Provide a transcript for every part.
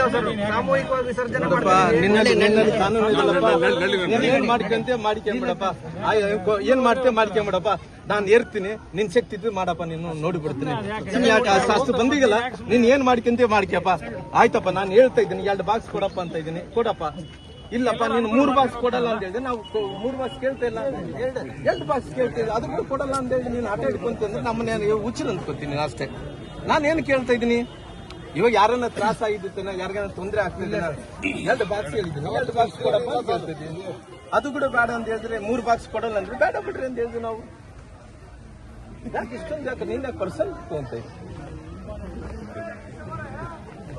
ಸಾಮೂಹಿಕವಾಗಿ ವಿಸರ್ಜನೆ ಏನ್ ಮಾಡ್ಕೊಂತೆ ಮಾಡ್ಕೊಂಬಿಡಪ್ಪ ಏನ್ ಮಾಡ್ತೆ ಮಾಡ್ಕೊಂಬಿಡಪ್ಪ ನಾನ್ ಏರ್ತೀನಿ ನಿನ್ ಶಕ್ತಿ ಇದ್ದು ಮಾಡಪ್ಪ ನೀನು ನೋಡಿ ಬಿಡ್ತೀನಿ ಸುಮ್ನೆ ಯಾಕೆ ಅಷ್ಟು- ಬಂದಿಗಲ್ಲ ನೀನ್ ಏನ್ ಮಾಡ್ಕೊಂತೆ ಮಾಡ್ಕ್ಯಪ್ಪ. ಆಯ್ತಪ್ಪ ನಾನು ಹೇಳ್ತಾ ಇದ್ದೀನಿ ಎರಡು ಬಾಕ್ಸ್ ಕೊಡಪ್ಪ ಅಂತ ಇದ್ದೀನಿ. ಕೊಡಪ್ಪ. ಇಲ್ಲಪ್ಪ ನೀನು ಮೂರು ಬಾಕ್ಸ್ ಕೊಡಲ್ಲ ಅಂತ ಹೇಳಿದ್ರೆ ನಾವು ಮೂರು ಬಾಕ್ಸ್ ಕೇಳ್ತಾ ಇಲ್ಲ ಎರಡು ಎರಡು ಬಾಕ್ಸ್ ಕೇಳ್ತಾ ಇಲ್ಲ. ಅದಕ್ಕೂ ಕೊಡಲ್ಲ ಅಂತ ಹೇಳಿ ನೀನು ಆಟ ಹಿಡ್ಕೊಂತಂದ್ರೆ ನಮ್ಮನ್ನ ಹುಚ್ಚರು ಅಂದ್ಕೊತೀನಿ ಅಷ್ಟೇ. ನಾನು ಏನು ಕೇಳ್ತಾ ಇದ್ದೀನಿ? ಇವಾಗ ಯಾರನ್ನ ತ್ರಾಸ ಆಗಿದ್ದಾನ ಯಾರಿಗಾನ ತೊಂದರೆ ಆಗ್ತಿದ್ದಾನ ಎರಡು ಬಾಕ್ಸ್ ಹೇಳಿದ್ರು. ಎರಡು ಬಾಕ್ಸ್ ಅದು ಕೂಡ ಬೇಡ ಅಂತ ಹೇಳಿದ್ರೆ ಮೂರು ಬಾಕ್ಸ್ ಕೊಡಲ್ಲ ಅಂದ್ರೆ ಬೇಡ ಬಿಡ್ರಿ ಅಂತ ಹೇಳಿದ್ವಿ ನಾವು. ಯಾಕೆ ಇಷ್ಟೊಂದು ಯಾಕೆ ನಿನ್ನ ಪರ್ಸನ್ ಅಂತ ಇದ್ದೀನಿ ಬ್ಯಾನ್ ಆಗಿದೆ ಏನು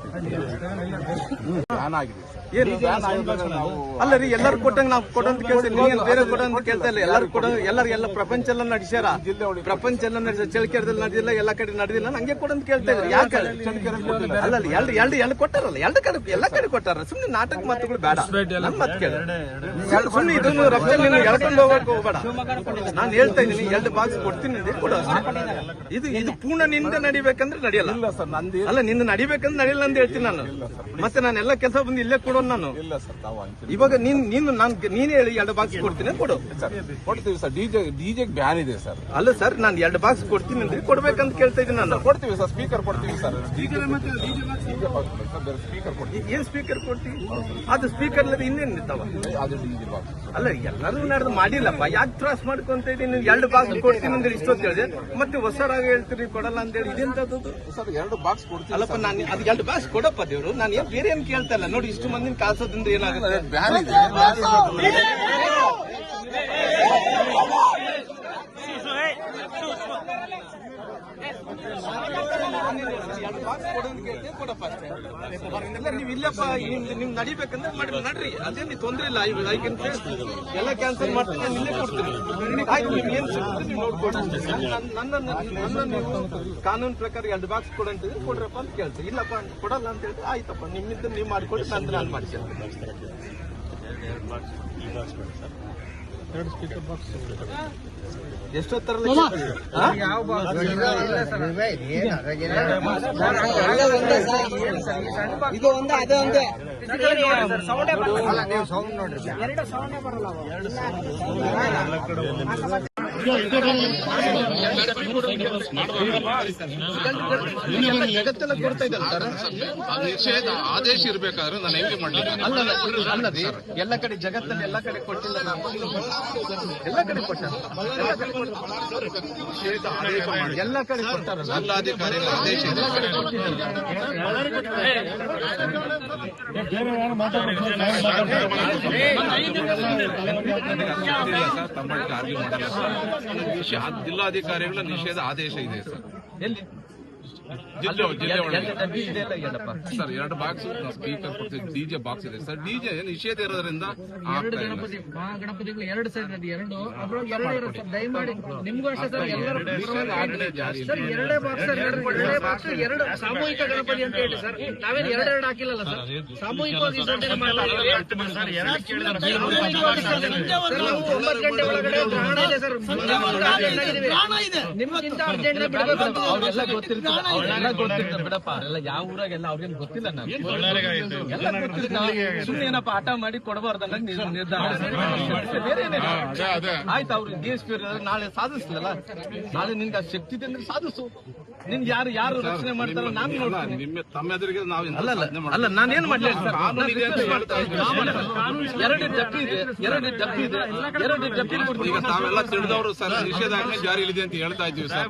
ಅಲ್ಲ ರೀ ಎಲ್ಲರೂ ಕೊಟ್ಟಂಗ ನಾವು ಕೊಡಂತ ಕೇಳ್ತೀವಿ ನೀನು ಬೇರೆ ಕೊಡಂತ ಕೇಳ್ತಾ ಇಲ್ಲ. ಎಲ್ಲರೂ ಕೊಡ ಎಲ್ಲರೂ ಎಲ್ಲ ಪ್ರಪಂಚ ಎಲ್ಲ ನಡೆಸ್ಯಾರ? ಪ್ರಪಂಚ ಎಲ್ಲ ನಡೆಸ ಚಳಿಕೆರದಲ್ಲಿ ನಡೆದಿಲ್ಲ ಎಲ್ಲ ಕಡೆ ನಡೆದಿಲ್ಲ. ನಂಗೆ ಕೊಡಂತ ಕೇಳ್ತಾ ಇದ್ರು ಯಾಕೆ ಅಲ್ಲ ಅಲ್ಲ ಎರಡು ಎರಡು ಎರಡು ಕೊಟ್ಟಾರಲ್ಲ? ಎರಡು ಕಡೆ ಎಲ್ಲ ಕಡೆ ಕೊಟ್ಟಾರ. ಸುಮ್ಮನೆ ನಾಟಕ ಮಾತುಗಳು ಬೇಡ. ನನ್ ಮಾತು ಕೇಳ. ಸುಮ್ಮನೆ ಇದನ್ನು ನೀನು ಎಳ್ಕೊಂಡು ಹೋಗಕ್ಕೆ ಹೋಗಬೇಡ. ನಾನು ಹೇಳ್ತಾ ಇದ್ದೀನಿ ಎರಡು ಬಾಕ್ಸ್ ಕೊಡ್ತೀನಿ ಅಂದ್ರೆ ಕೊಡು. ಇದು ಇದು ಪೂರ್ಣನಿಂದ ನಡಿಬೇಕಂದ್ರೆ ನಡೆಯಲ್ಲ. ಇಲ್ಲ ಸರ್ ನಂದು ಅಲ್ಲ ನಿಂದ ನಡಿಬೇಕಂದ್ರೆ ನಡೆಯಲ್ಲ ಅಂತ ಹೇಳ್ತೀನಿ ನಾನು. ಮತ್ತೆ ನಾನು ಎಲ್ಲ ಕೆಲಸ ಬಂದು ಇಲ್ಲೇ ಕೊಡೋನು ನಾನು. ಇಲ್ಲ ಸರ್ ತಾವು ಇವಾಗ ನೀನ್ ನೀನು ನಾನು ನೀನೇ ಹೇಳಿ ಎರಡು ಬಾಕ್ಸ್ ಕೊಡ್ತೀನಿ ಕೊಡು. ಸರ್ ಕೊಡ್ತೀವಿ ಸರ್ ಡಿಜೆ ಡಿಜೆಗೆ ಬ್ಯಾನ್ ಇದೆ ಸರ್. ಅಲ್ಲ ಸರ್ ನಾನು ಎರಡು ಬಾಕ್ಸ್ ಕೊಡ್ತೀನಿ ಅಂದ್ರೆ ಕೊಡ್ಬೇಕಂತ ಕೇಳ್ತಾ ಇದ್ದೀನಿ ನಾನು. ಕೊಡ್ತೀವಿ ಸರ್ ಸ್ಪೀಕರ್ ಕೊಡ್ತೀವಿ ಸರ್. ಸ್ಪೀಕರ್ ಕೊಡ್ತೀವಿ. ಏನ್ ಸ್ಪೀಕರ್ ಕೊಡ್ತೀವಿ ಅದು ಸ್ಪೀಕರ್ ಇಲ್ಲದೆ ಇನ್ನೇನ್ ನಿಂತಾವ ಅದು ಡಿಜೆ ಬಾಕ್ಸ್ ಅಲ್ಲ ಎಲ್ಲರೂ ನಡೆದು ಮಾಡಿಲ್ಲಪ್ಪ ಯಾಕೆ ತ್ರಾಸ್ ಮಾಡ್ಕೊಂತ ಇದ್ದೀನಿ ಎರಡು ಬಾಕ್ಸ್ ಕೊಡ್ತೀನಿ ಅಂದ್ರೆ ಇಷ್ಟೊತ್ತು ಹೇಳಿದೆ. ಮತ್ತೆ ಹೊಸರಾಗ ಹೇಳ್ತೀರಿ ಕೊಡಲ್ಲ ಅಂತ ಹೇಳಿ ಇದೆಂತದ್ದು? ಸರ್ ಎರಡು ಬಾಕ್ಸ್ ಕೊಡ್ತೀವಿ ಅಲ್ಲಪ್ಪ ನಾನು ಅದು ಎರಡು ಬಾಕ್ಸ್ ಕೊಡಪ್ಪ ದೇವ್ರು ನಾನು ಏನ್ ಬೇರೆ ಏನ್ ಕೇಳ್ತಾ ಇಲ್ಲ. ನೋಡಿ ಇಷ್ಟು ಮಂದಿನ ಕಾಲ್ಸೋದ್ರಿಂದ ಏನಾಗುತ್ತೆ ಬ್ಯಾನ್ ಇದೆ ಎರಡು ಬಾಕ್ಸ್ ಕೊಡೋದು ಕೇಳ್ತೀವಿ ಕೊಡಪ್ಪ ಅಷ್ಟೇ. ಇಲ್ಲ, ನೀವು ಇಲ್ಲಪ್ಪ ನಿಮ್ದು ನಿಮ್ ನಡಿಬೇಕಂದ್ರೆ ಮಾಡಿ ನಡ್ರಿ ಅದೇನು ತೊಂದ್ರೆ ಇಲ್ಲ ಐ ಐ ಕ್ಯಾನ್ ಎಲ್ಲ ಕ್ಯಾನ್ಸಲ್ ಮಾಡ್ತೀನಿ ನಾನು ಇಲ್ಲೇ ಕೊಡ್ತೀನಿ ಆಯ್ತು ನಿಮ್ಗೆ ಏನು ಸಿಗುತ್ತೆ ನೀವು ನೋಡ್ಕೊಡಿ ನನ್ನ ನನ್ನ ನನ್ನ ನೀವು ಕಾನೂನು ಪ್ರಕಾರ ಎರಡು ಬಾಕ್ಸ್ ಕೊಡಂತಿದ್ರೆ ಕೊಡ್ರಪ್ಪ ಅಂತ ಕೇಳ್ತೀವಿ ಇಲ್ಲಪ್ಪ ಕೊಡಲ್ಲ ಅಂತ ಹೇಳಿದ್ರೆ ಆಯ್ತಪ್ಪ ನಿಮ್ಮಿಂದ ನೀವು ಮಾಡ್ಕೊಡಿ ನಂದು ನಾನು ಮಾಡ್ತೀನಿ ಎಷ್ಟೊತ್ತರಲ್ಲಿ ಯಾವ box? ಇಲ್ಲ ಸರ್. ಇದು ಒಂದೇ ಅದೇ ಒಂದೇ ಸರ್, ನೋಡಿ ಸರ್, sound ಸೌಂಡ್ ಬರಲ್ಲ. ಎರಡು sound ಏ ಬರಲ್ಲ. ಜಗತ್ತೆಲ್ಲ ಕೊಡ್ತಾ ಇದ್ದಾರೆ ಸರ್ ನಿಷೇಧ ಆದೇಶ ಇರಬೇಕಾದ್ರೆ ನಾನು ಹೆಂಗೆ ಮಾಡಲಿಲ್ಲ ಅಲ್ಲ ಅಲ್ಲ, ಅಲ್ಲ ಎಲ್ಲ ಕಡೆ ಜಗತ್ತಲ್ಲಿ ಎಲ್ಲ ಕಡೆ ಕೊಟ್ಟಿಲ್ಲ ನಾನು ಎಲ್ಲ ಕಡೆ ಕೊಟ್ಟ ಎಲ್ಲ ಕಡೆ ಕೊಟ್ಟಾರಲ್ಲ ಜಿಲ್ಲಾಧಿಕಾರಿಗಳ ಆದೇಶ ಇದೆ ಸರ್ ತಮ್ಮೊಳಗೆ ಆರ್ಗ್ಯೂ ಮಾಡಲ್ಲ ಜಿಲ್ಲಾಧಿಕಾರಿಗಳ ನಿಷೇಧ ಆದೇಶ ಇದೆ ಸರ್ ಸರ್ ಎರಡು ಬಾಕ್ಸ್ ಸ್ಪೀಕರ್ ಕೊಡ್ತೀವಿ ಡಿಜೆ ಬಾಕ್ಸ್ ಇದೆ ಸರ್ ಡಿಜೆ ನಿಷೇಧ ಇರೋದ್ರಿಂದ ಎರಡು ಗಣಪತಿ ಮಹಾಗಣಪತಿಗಳು ಎರಡು ಅದು ಎರಡು ಅದ್ರೊಳಗೆ ಎರಡು ಸರ್ ದಯಮಾಡಿ ನಿಮ್ಗೂ ಅಷ್ಟೇ ಸರ್ ಎಲ್ಲರೂ ಸರ್ ಎರಡೇ ಬಾಕ್ಸ್ ಸರ್ ಎರಡು ಎರಡೇ ಬಾಕ್ಸ್ ಎರಡು ಸಾಮೂಹಿಕ ಗಣಪತಿ ಅಂತ ಹೇಳಿ ಸರ್ ನಾವೇನು ಎರಡು ಎರಡು ಹಾಕಿಲ್ಲಲ್ಲ ಸರ್ ಸಾಮೂಹಿಕವಾಗಿ ಸರ್ ಸರ್, ಒಂಬತ್ತು ಗಂಟೆ ಒಳಗಡೆ ಗ್ರಹಣ ಇದೆ ಸರ್ ನಿಮ್ಗಿಂತ ಅರ್ಜೆಂಟ್ ಬಿಡಬೇಕು ಗೊತ್ತಿರ್ತಾರೆ ಬಿಡಪ್ಪ. ಎಲ್ಲ ಯಾವ ಊರಾಗೆಲ್ಲ ಅವ್ರಿಗೇನು ಗೊತ್ತಿಲ್ಲ ನಾನು ಎಲ್ಲ ಗೊತ್ತಿರ್ತಾರೆ. ಸುಮ್ನೆ ಏನಪ್ಪ ಆಟ ಮಾಡಿ ಕೊಡಬಾರ್ದಲ್ಲ ನೀವು ನಿರ್ಧಾರ. ಮಾಡಿ. ಬೇರೆ ಏನಿಲ್ಲ. ಆಯ್ತು ಅವ್ರು ಡಿ ನಾಳೆ ಸಾಧಿಸ್ಲಲ್ಲ ನಾಳೆ ನಿನ್ಗೆ ಆ ಶಕ್ತಿ ಇದೆ ಅಂದ್ರೆ ಸಾಧಿಸು. ನಿನ್ಗೆ ಯಾರು ಯಾರು ರಕ್ಷಣೆ ಮಾಡ್ತಾರ ನಾನು ನೋಡ್ತೀನಿ. ನಿಮ್ಮ ತಮ್ಮ ಎದುರಿಗೆ ನಾವು ಅಲ್ಲ ನಾನೇನ್ ಮಾಡ್ಲಿ ಸರ್. ಎರಡು ಡಬ್ಬಿ ಇದೆ ಎರಡು ಡಬ್ಬಿ ಇದೆ ಎರಡು ಡಬ್ಬಿ ಈಗ ತಾವೆಲ್ಲ ತಿಳಿದವರು ಸರ್ ನಿಷೇಧಾಜ್ಞೆ ಜಾರಿಯಲ್ಲಿದೆ ಅಂತ ಹೇಳ್ತಾ ಇದ್ದೀವಿ ಸರ್.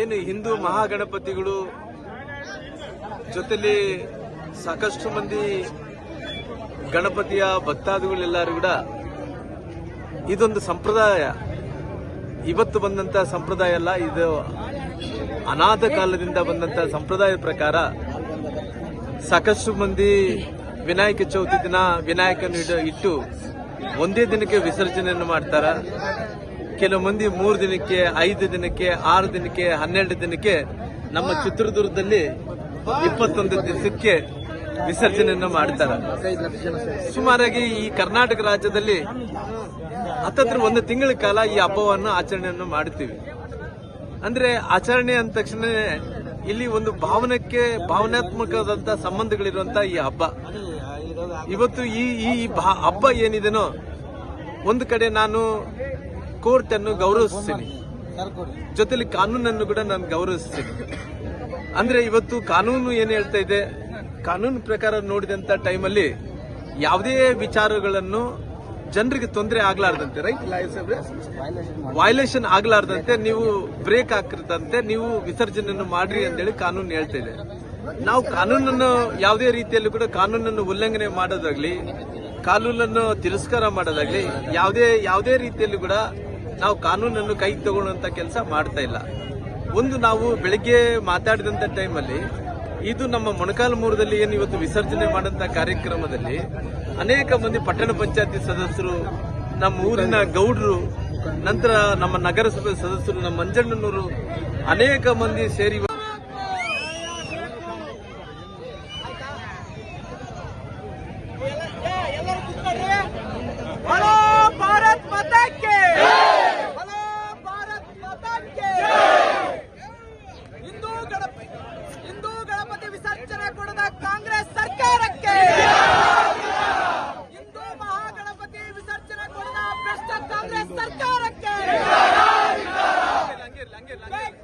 ಏನು ಹಿಂದೂ ಮಹಾಗಣಪತಿಗಳು ಜೊತೆಲಿ ಸಾಕಷ್ಟು ಮಂದಿ ಗಣಪತಿಯ ಭಕ್ತಾದಿಗಳೆಲ್ಲರೂ ಕೂಡ ಇದೊಂದು ಸಂಪ್ರದಾಯ. ಇವತ್ತು ಬಂದಂತ ಸಂಪ್ರದಾಯ ಅಲ್ಲ, ಇದು ಅನಾಥ ಕಾಲದಿಂದ ಬಂದಂತ ಸಂಪ್ರದಾಯದ ಪ್ರಕಾರ ಸಾಕಷ್ಟು ಮಂದಿ ವಿನಾಯಕ ಚೌತಿ ದಿನ ವಿನಾಯಕನ ಇಟ್ಟು ಒಂದೇ ದಿನಕ್ಕೆ ವಿಸರ್ಜನೆಯನ್ನು ಮಾಡ್ತಾರ. ಕೆಲವು ಮಂದಿ ಮೂರು ದಿನಕ್ಕೆ, ಐದು ದಿನಕ್ಕೆ, ಆರು ದಿನಕ್ಕೆ, ಹನ್ನೆರಡು ದಿನಕ್ಕೆ ನಮ್ಮ ಚಿತ್ರದುರ್ಗದಲ್ಲಿ ಇಪ್ಪತ್ತೊಂದು ದಿವಸಕ್ಕೆ ವಿಸರ್ಜನೆಯನ್ನು ಮಾಡ್ತಾರ. ಸುಮಾರಾಗಿ ಈ ಕರ್ನಾಟಕ ರಾಜ್ಯದಲ್ಲಿ ಹತ್ತತ್ರ ಒಂದು ತಿಂಗಳ ಕಾಲ ಈ ಹಬ್ಬವನ್ನು ಆಚರಣೆಯನ್ನು ಮಾಡ್ತೀವಿ ಅಂದ್ರೆ ಆಚರಣೆ ಅಂದ ತಕ್ಷಣ ಇಲ್ಲಿ ಒಂದು ಭಾವನಕ್ಕೆ ಭಾವನಾತ್ಮಕವಾದಂತ ಸಂಬಂಧಗಳಿರುವಂತ ಈ ಹಬ್ಬ. ಇವತ್ತು ಈ ಈ ಹಬ್ಬ ಏನಿದೆನೋ, ಒಂದು ಕಡೆ ನಾನು ಕೋರ್ಟ್ ಅನ್ನು ಗೌರವಿಸ್ತೀನಿ. ಜೊತೆಲಿ ಕಾನೂನನ್ನು ಕೂಡ ನಾನು ಗೌರವಿಸ್ತೀನಿ. ಅಂದ್ರೆ ಇವತ್ತು ಕಾನೂನು ಏನ್ ಹೇಳ್ತಾ ಇದೆ? ಕಾನೂನು ಪ್ರಕಾರ ನೋಡಿದಂತ ಟೈಮಲ್ಲಿ ಯಾವುದೇ ವಿಚಾರಗಳನ್ನು ಜನರಿಗೆ ತೊಂದರೆ ಆಗ್ಲಾರ್ದಂತೆ ರೈಟ್ ವೈಲೇಷನ್ ಆಗ್ಲಾರ್ದಂತೆ, ನೀವು ಬ್ರೇಕ್ ಹಾಕಿರ್ತಂತೆ ನೀವು ವಿಸರ್ಜನೆಯನ್ನು ಮಾಡ್ರಿ ಅಂತೇಳಿ ಕಾನೂನು ಹೇಳ್ತಾ ಇದೆ. ನಾವು ಕಾನೂನನ್ನು ಯಾವುದೇ ರೀತಿಯಲ್ಲೂ ಕೂಡ ಕಾನೂನನ್ನು ಉಲ್ಲಂಘನೆ ಮಾಡೋದಾಗ್ಲಿ, ಕಾನೂನನ್ನು ತಿರಸ್ಕಾರ ಮಾಡೋದಾಗ್ಲಿ, ಯಾವುದೇ ಯಾವುದೇ ರೀತಿಯಲ್ಲೂ ಕೂಡ ನಾವು ಕಾನೂನನ್ನು ಕೈ ತಗೊಳ್ಳುವಂತ ಕೆಲಸ ಮಾಡ್ತಾ ಇಲ್ಲ. ಒಂದು ನಾವು ಬೆಳಿಗ್ಗೆ ಮಾತಾಡಿದಂತ ಟೈಮಲ್ಲಿ ಇದು ನಮ್ಮ ಮೊಣಕಾಲ್ಮೂರದಲ್ಲಿ ಏನು ಇವತ್ತು ವಿಸರ್ಜನೆ ಮಾಡಂತ ಕಾರ್ಯಕ್ರಮದಲ್ಲಿ ಅನೇಕ ಮಂದಿ ಪಟ್ಟಣ ಪಂಚಾಯತಿ ಸದಸ್ಯರು, ನಮ್ಮ ಊರಿನ ಗೌಡರು, ನಂತರ ನಮ್ಮ ನಗರಸಭೆ ಸದಸ್ಯರು, ನಮ್ಮ ಮಂಜಣ್ಣನವರು ಅನೇಕ ಮಂದಿ ಸೇರಿ que la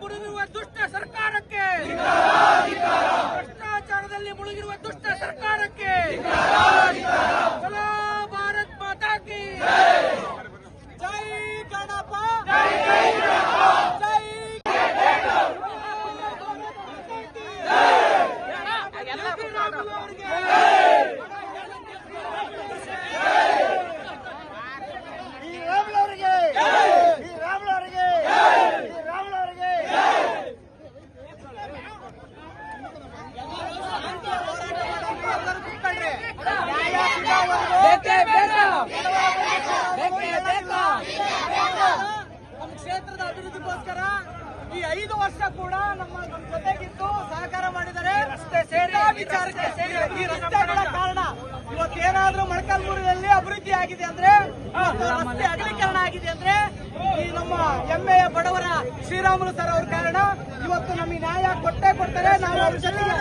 ಮುಳುಗಿರುವ ದುಷ್ಟ ಸರ್ಕಾರಕ್ಕೆ ಕೂಡ ನಮ್ಮ ನಮ್ಮ ಜೊತೆಗಿದ್ದು ಸಹಕಾರ ಮಾಡಿದರೆ ರಸ್ತೆ ಸೇರಿ ವಿಚಾರಕ್ಕೆ ಸೇರಿ ಈ ರಸ್ತೆಗಳ ಕಾರಣ. ಇವತ್ತೇನಾದ್ರೂ ಮೊಳಕಾಲ್ಮೂರಿನಲ್ಲಿ ಅಭಿವೃದ್ಧಿ ಆಗಿದೆ ಅಂದ್ರೆ ರಸ್ತೆ ಅಗಲೀಕರಣ ಆಗಿದೆ ಅಂದ್ರೆ ಈ ನಮ್ಮ ಹೆಮ್ಮೆಯ ಬಡವರ ಶ್ರೀರಾಮುಲು ಸರ್ ಅವ್ರ ಕಾರಣ ಇವತ್ತು ನಮಗೆ ನ್ಯಾಯ ಕೊಟ್ಟೇ ಕೊಡ್ತಾರೆ. ನಾವು ಅವ್ರ ಜೊತೆಗೆ